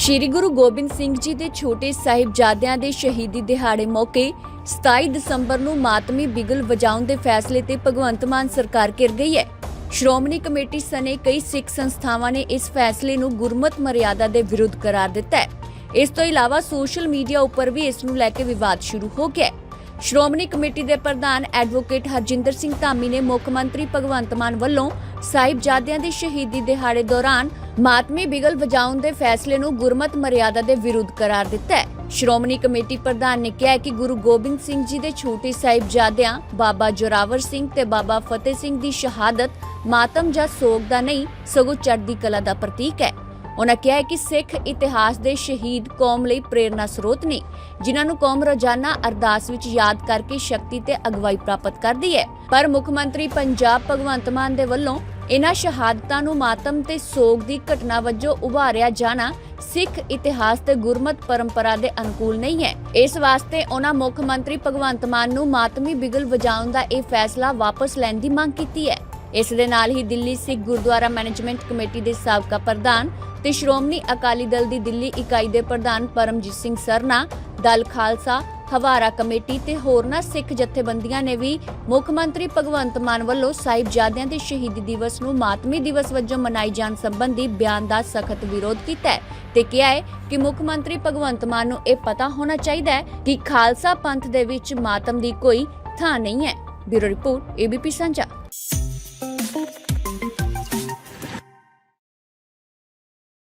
ਸ਼੍ਰੀ ਗੁਰੂ ਗੋਬਿੰਦ ਸਿੰਘ ਜੀ ਦੇ ਛੋਟੇ ਸਾਹਿਬਜ਼ਾਦਿਆਂ ਦੇ ਸ਼ਹੀਦੀ ਦਿਹਾੜੇ ਮੌਕੇ 27 ਦਸੰਬਰ ਨੂੰ ਮਾਤਮੀ ਬਿਗਲ ਵਜਾਉਣ ਦੇ ਫੈਸਲੇ ਤੇ ਭਗਵੰਤ ਮਾਨ ਸਰਕਾਰ ਕਰ ਗਈ ਹੈ। ਸ਼੍ਰੋਮਣੀ ਕਮੇਟੀ ਸਣੇ ਕਈ ਸਿੱਖ ਸੰਸਥਾਵਾਂ ਨੇ ਇਸ ਫੈਸਲੇ ਨੂੰ ਗੁਰਮਤ ਮਰਿਆਦਾ ਦੇ ਵਿਰੁੱਧ ਕਰਾਰ ਦਿੱਤਾ ਹੈ। ਇਸ ਤੋਂ ਇਲਾਵਾ ਸੋਸ਼ਲ ਮੀਡੀਆ ਉੱਪਰ ਵੀ ਇਸ ਨੂੰ ਲੈ ਕੇ ਵਿਵਾਦ ਸ਼ੁਰੂ ਹੋ ਗਿਆ ਹੈ। ਸ਼੍ਰੋਮਣੀ ਕਮੇਟੀ ਦੇ ਪ੍ਰਧਾਨ ਐਡਵੋਕੇਟ ਹਰਜਿੰਦਰ ਸਿੰਘ ਧਾਮੀ ਨੇ ਮੁੱਖ ਮੰਤਰੀ ਭਗਵੰਤ ਮਾਨ ਵੱਲੋਂ ਸਾਹਿਬਜ਼ਾਦਿਆਂ ਦੇ ਸ਼ਹੀਦੀ ਦਿਹਾੜੇ ਦੌਰਾਨ ਮਾਤਮੀ ਬਿਗਲ ਵਜਾਉਣ ਦੇ ਫੈਸਲੇ ਨੂੰ ਗੁਰਮਤ ਮਰਿਆਦਾ ਦੇ ਵਿਰੁੱਧ ਕਰਾਰ ਦਿੱਤਾ ਹੈ। ਸ਼੍ਰੋਮਣੀ ਕਮੇਟੀ ਪ੍ਰਧਾਨ ਨੇ ਕਿਹਾ ਕਿ ਗੁਰੂ ਗੋਬਿੰਦ ਸਿੰਘ ਜੀ ਦੇ ਛੋਟੇ ਸਾਹਿਬਜ਼ਾਦਿਆਂ ਬਾਬਾ ਜੋਰਾਵਰ ਸਿੰਘ ਤੇ ਬਾਬਾ ਫਤਿਹ ਸਿੰਘ ਦੀ ਸ਼ਹਾਦਤ ਮਾਤਮ ਜਾਂ ਸੋਗ ਦਾ ਨਹੀਂ, ਸਗੋਂ ਚੜ੍ਹਦੀ ਕਲਾ ਦਾ ਪ੍ਰਤੀਕ ਹੈ। ਉਹਨਾਂ ਕਿਹਾ ਕਿ ਸਿੱਖ ਇਤਿਹਾਸ ਦੇ ਸ਼ਹੀਦ ਕੌਮ ਲਈ ਪ੍ਰੇਰਨਾ ਸਰੋਤ ਨੇ, ਜਿਨ੍ਹਾਂ ਨੂੰ ਕੌਮ ਰੋਜ਼ਾਨਾ ਅਰਦਾਸ ਵਿੱਚ ਯਾਦ ਕਰਕੇ ਸ਼ਕਤੀ ਤੇ ਅਗਵਾਈ ਪ੍ਰਾਪਤ ਕਰਦੀ ਹੈ। ਪਰ ਮੁੱਖ ਮੰਤਰੀ ਪੰਜਾਬ ਭਗਵੰਤ ਮਾਨ ਦੇ ਵੱਲੋਂ ਇਨ੍ਹਾਂ ਸ਼ਹਾਦਤਾਂ ਨੂੰ ਮਾਤਮ ਤੇ ਸੋਗ ਦੀ ਘਟਨਾ ਵਜੋਂ ਉਭਾਰਿਆ ਜਾਣਾ ਸਿੱਖ ਇਤਿਹਾਸ ਤੇ ਗੁਰਮਤ ਪਰੰਪਰਾ ਦੇ ਅਨੁਕੂਲ ਨਹੀਂ ਹੈ। ਇਸ ਵਾਸਤੇ ਉਹਨਾਂ ਮੁੱਖ ਮੰਤਰੀ ਭਗਵੰਤ ਮਾਨ ਨੂੰ ਮਾਤਮੀ ਬਿਗਲ ਵਜਾਉਣ ਦਾ ਇਹ ਫੈਸਲਾ ਵਾਪਸ ਲੈਣ ਦੀ ਮੰਗ ਕੀਤੀ ਹੈ। ਇਸ ਦੇ ਨਾਲ ਹੀ ਦਿੱਲੀ ਸਿੱਖ ਗੁਰਦੁਆਰਾ ਮੈਨੇਜਮੈਂਟ ਕਮੇਟੀ ਦੇ ਸਾਬਕਾ ਪ੍ਰਧਾਨ ਤੇ ਸ਼੍ਰੋਮਣੀ ਅਕਾਲੀ ਦਲ ਦੀ ਦਿੱਲੀ ਇਕਾਈ ਦੇ ਪ੍ਰਧਾਨ ਪਰਮਜੀਤ ਸਿੰਘ ਸਰਨਾ, ਦਲ ਖਾਲਸਾ, ਹਵਾਰਾ ਕਮੇਟੀ ਤੇ ਹੋਰਨਾਂ ਸਿੱਖ ਜਥੇਬੰਦੀਆਂ ਨੇ ਵੀ ਮੁੱਖ ਮੰਤਰੀ ਭਗਵੰਤ ਮਾਨ ਵੱਲੋਂ ਸਾਹਿਬਜ਼ਾਦਿਆਂ ਦੇ ਸ਼ਹੀਦੀ ਦਿਵਸ ਨੂੰ ਮਾਤਮੀ ਦਿਵਸ ਵਜੋਂ ਮਨਾਈ ਜਾਣ ਸੰਬੰਧੀ ਬਿਆਨ ਦਾ ਸਖਤ ਵਿਰੋਧ ਕੀਤਾ ਹੈ ਤੇ ਕਿਹਾ ਹੈ ਕਿ ਮੁੱਖ ਮੰਤਰੀ ਭਗਵੰਤ ਮਾਨ ਨੂੰ ਇਹ ਪਤਾ ਹੋਣਾ ਚਾਹੀਦਾ ਹੈ ਕਿ ਖਾਲਸਾ ਪੰਥ ਦੇ ਵਿੱਚ ਮਾਤਮ ਦੀ ਕੋਈ ਥਾਂ ਨਹੀਂ ਹੈ। ਬਿਊਰੋ ਰਿਪੋਰਟ, ਏਬੀਪੀ ਸਾਂਝਾ